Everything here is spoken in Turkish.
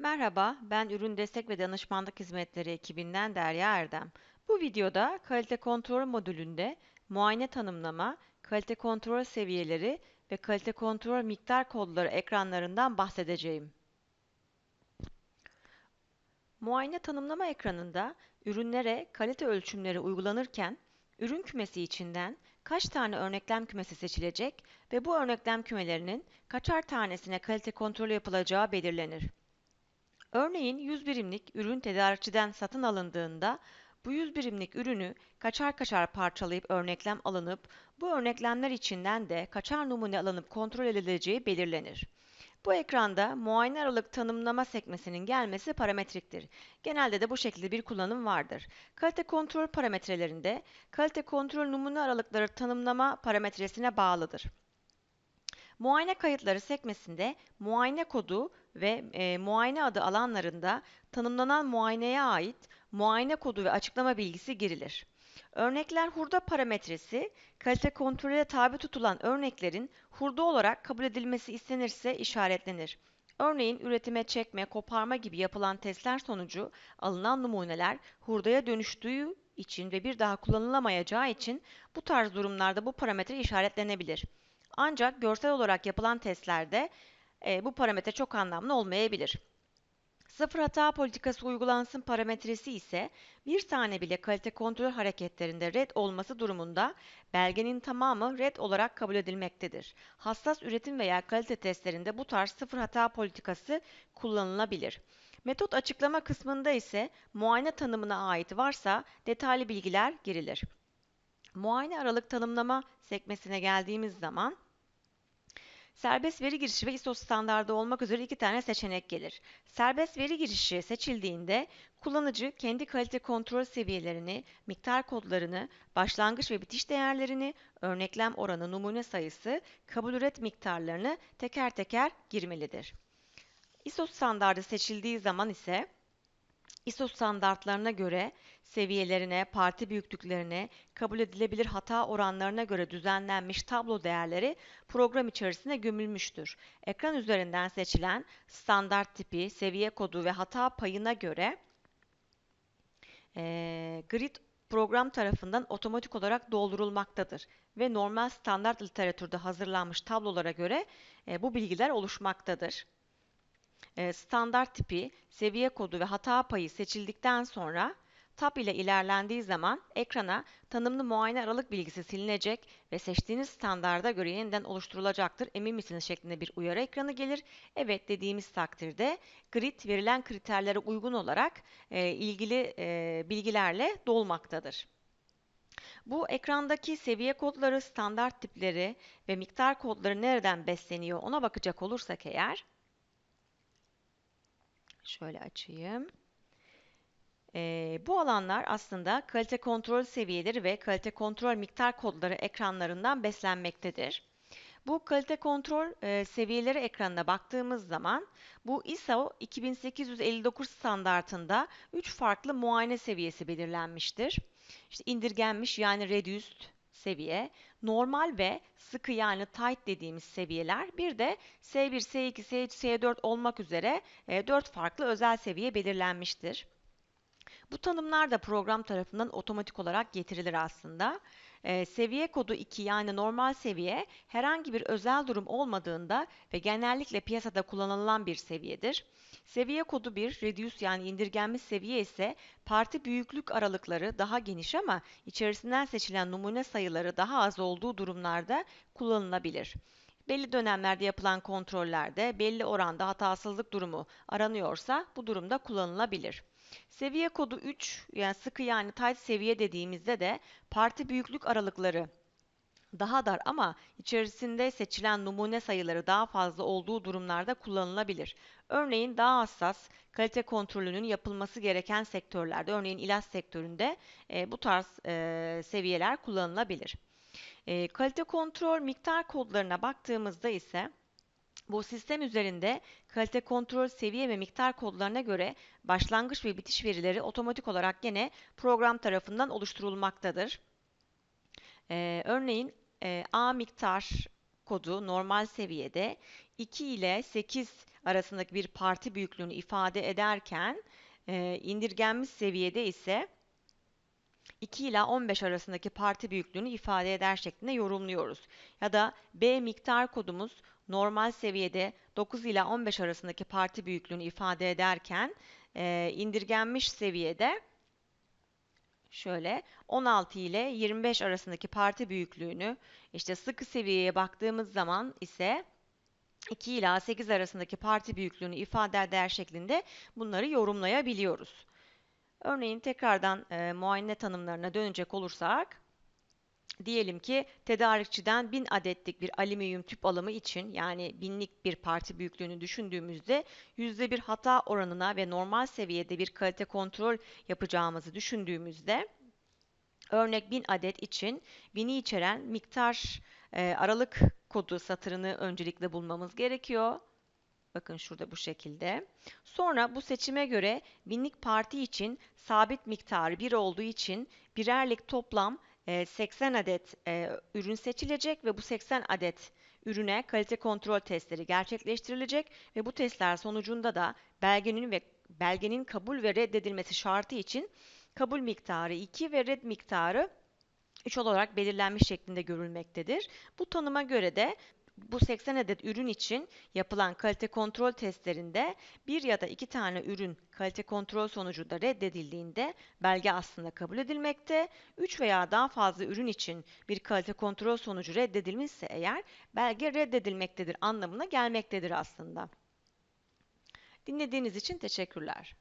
Merhaba, ben Ürün Destek ve Danışmanlık Hizmetleri ekibinden Derya Erdem. Bu videoda kalite kontrol modülünde muayene tanımlama, kalite kontrol seviyeleri ve kalite kontrol miktar kodları ekranlarından bahsedeceğim. Muayene tanımlama ekranında ürünlere kalite ölçümleri uygulanırken ürün kümesi içinden kaç tane örneklem kümesi seçilecek ve bu örneklem kümelerinin kaçar tanesine kalite kontrolü yapılacağı belirlenir. Örneğin 100 birimlik ürün tedarikçiden satın alındığında bu 100 birimlik ürünü kaçar kaçar parçalayıp örneklem alınıp bu örneklemler içinden de kaçar numune alınıp kontrol edileceği belirlenir. Bu ekranda muayene aralık tanımlama sekmesinin gelmesi parametriktir. Genelde de bu şekilde bir kullanım vardır. Kalite kontrol parametrelerinde kalite kontrol numune aralıkları tanımlama parametresine bağlıdır. Muayene kayıtları sekmesinde muayene kodu ve e, muayene adı alanlarında tanımlanan muayeneye ait muayene kodu ve açıklama bilgisi girilir. Örnekler hurda parametresi, kalite kontrole tabi tutulan örneklerin hurda olarak kabul edilmesi istenirse işaretlenir. Örneğin üretime çekme, koparma gibi yapılan testler sonucu alınan numuneler hurdaya dönüştüğü için ve bir daha kullanılamayacağı için bu tarz durumlarda bu parametre işaretlenebilir. Ancak görsel olarak yapılan testlerde e, bu parametre çok anlamlı olmayabilir. Sıfır hata politikası uygulansın parametresi ise bir tane bile kalite kontrol hareketlerinde red olması durumunda belgenin tamamı red olarak kabul edilmektedir. Hassas üretim veya kalite testlerinde bu tarz sıfır hata politikası kullanılabilir. Metot açıklama kısmında ise muayene tanımına ait varsa detaylı bilgiler girilir. Muayene aralık tanımlama sekmesine geldiğimiz zaman Serbest veri girişi ve ISO standardı olmak üzere iki tane seçenek gelir. Serbest veri girişi seçildiğinde kullanıcı kendi kalite kontrol seviyelerini, miktar kodlarını, başlangıç ve bitiş değerlerini, örneklem oranı, numune sayısı, kabul üret miktarlarını teker teker girmelidir. ISO standardı seçildiği zaman ise ISO standartlarına göre seviyelerine, parti büyüklüklerine, kabul edilebilir hata oranlarına göre düzenlenmiş tablo değerleri program içerisine gömülmüştür. Ekran üzerinden seçilen standart tipi, seviye kodu ve hata payına göre e, grid program tarafından otomatik olarak doldurulmaktadır ve normal standart literatürde hazırlanmış tablolara göre e, bu bilgiler oluşmaktadır. E, standart tipi, seviye kodu ve hata payı seçildikten sonra Tab ile ilerlendiği zaman ekrana tanımlı muayene aralık bilgisi silinecek ve seçtiğiniz standarda göre yeniden oluşturulacaktır. Emin misiniz şeklinde bir uyarı ekranı gelir. Evet dediğimiz takdirde grid verilen kriterlere uygun olarak e, ilgili e, bilgilerle dolmaktadır. Bu ekrandaki seviye kodları, standart tipleri ve miktar kodları nereden besleniyor ona bakacak olursak eğer şöyle açayım. E, bu alanlar aslında kalite kontrol seviyeleri ve kalite kontrol miktar kodları ekranlarından beslenmektedir. Bu kalite kontrol e, seviyeleri ekranına baktığımız zaman bu ISO 2859 standartında 3 farklı muayene seviyesi belirlenmiştir. İşte indirgenmiş yani reduced seviye, normal ve sıkı yani tight dediğimiz seviyeler, bir de S1, S2, S3, S4 olmak üzere e, 4 farklı özel seviye belirlenmiştir. Bu tanımlar da program tarafından otomatik olarak getirilir aslında. Ee, seviye kodu 2 yani normal seviye herhangi bir özel durum olmadığında ve genellikle piyasada kullanılan bir seviyedir. Seviye kodu 1, reduce yani indirgenmiş seviye ise parti büyüklük aralıkları daha geniş ama içerisinden seçilen numune sayıları daha az olduğu durumlarda kullanılabilir. Belli dönemlerde yapılan kontrollerde belli oranda hatasızlık durumu aranıyorsa bu durumda kullanılabilir. Seviye kodu 3 yani sıkı yani tight seviye dediğimizde de parti büyüklük aralıkları daha dar ama içerisinde seçilen numune sayıları daha fazla olduğu durumlarda kullanılabilir. Örneğin daha hassas kalite kontrolünün yapılması gereken sektörlerde, örneğin ilaç sektöründe e, bu tarz e, seviyeler kullanılabilir. E, kalite kontrol miktar kodlarına baktığımızda ise bu sistem üzerinde kalite kontrol seviye ve miktar kodlarına göre başlangıç ve bitiş verileri otomatik olarak gene program tarafından oluşturulmaktadır. Ee, örneğin e, A miktar kodu normal seviyede 2 ile 8 arasındaki bir parti büyüklüğünü ifade ederken e, indirgenmiş seviyede ise 2 ila 15 arasındaki parti büyüklüğünü ifade eder şeklinde yorumluyoruz. Ya da B miktar kodumuz normal seviyede 9 ila 15 arasındaki parti büyüklüğünü ifade ederken e, indirgenmiş seviyede şöyle 16 ile 25 arasındaki parti büyüklüğünü işte sıkı seviyeye baktığımız zaman ise 2 ila 8 arasındaki parti büyüklüğünü ifade eder şeklinde bunları yorumlayabiliyoruz. Örneğin tekrardan e, muayene tanımlarına dönecek olursak, diyelim ki tedarikçiden 1000 adetlik bir alüminyum tüp alımı için yani binlik bir parti büyüklüğünü düşündüğümüzde %1 hata oranına ve normal seviyede bir kalite kontrol yapacağımızı düşündüğümüzde örnek 1000 adet için 1000'i içeren miktar e, aralık kodu satırını öncelikle bulmamız gerekiyor. Bakın şurada bu şekilde. Sonra bu seçime göre binlik parti için sabit miktarı 1 olduğu için birerlik toplam 80 e, adet e, ürün seçilecek ve bu 80 adet ürüne kalite kontrol testleri gerçekleştirilecek ve bu testler sonucunda da belgenin ve belgenin kabul ve reddedilmesi şartı için kabul miktarı 2 ve red miktarı 3 olarak belirlenmiş şeklinde görülmektedir. Bu tanıma göre de bu 80 adet ürün için yapılan kalite kontrol testlerinde bir ya da iki tane ürün kalite kontrol sonucu da reddedildiğinde belge aslında kabul edilmekte. 3 veya daha fazla ürün için bir kalite kontrol sonucu reddedilmişse eğer belge reddedilmektedir anlamına gelmektedir aslında. Dinlediğiniz için teşekkürler.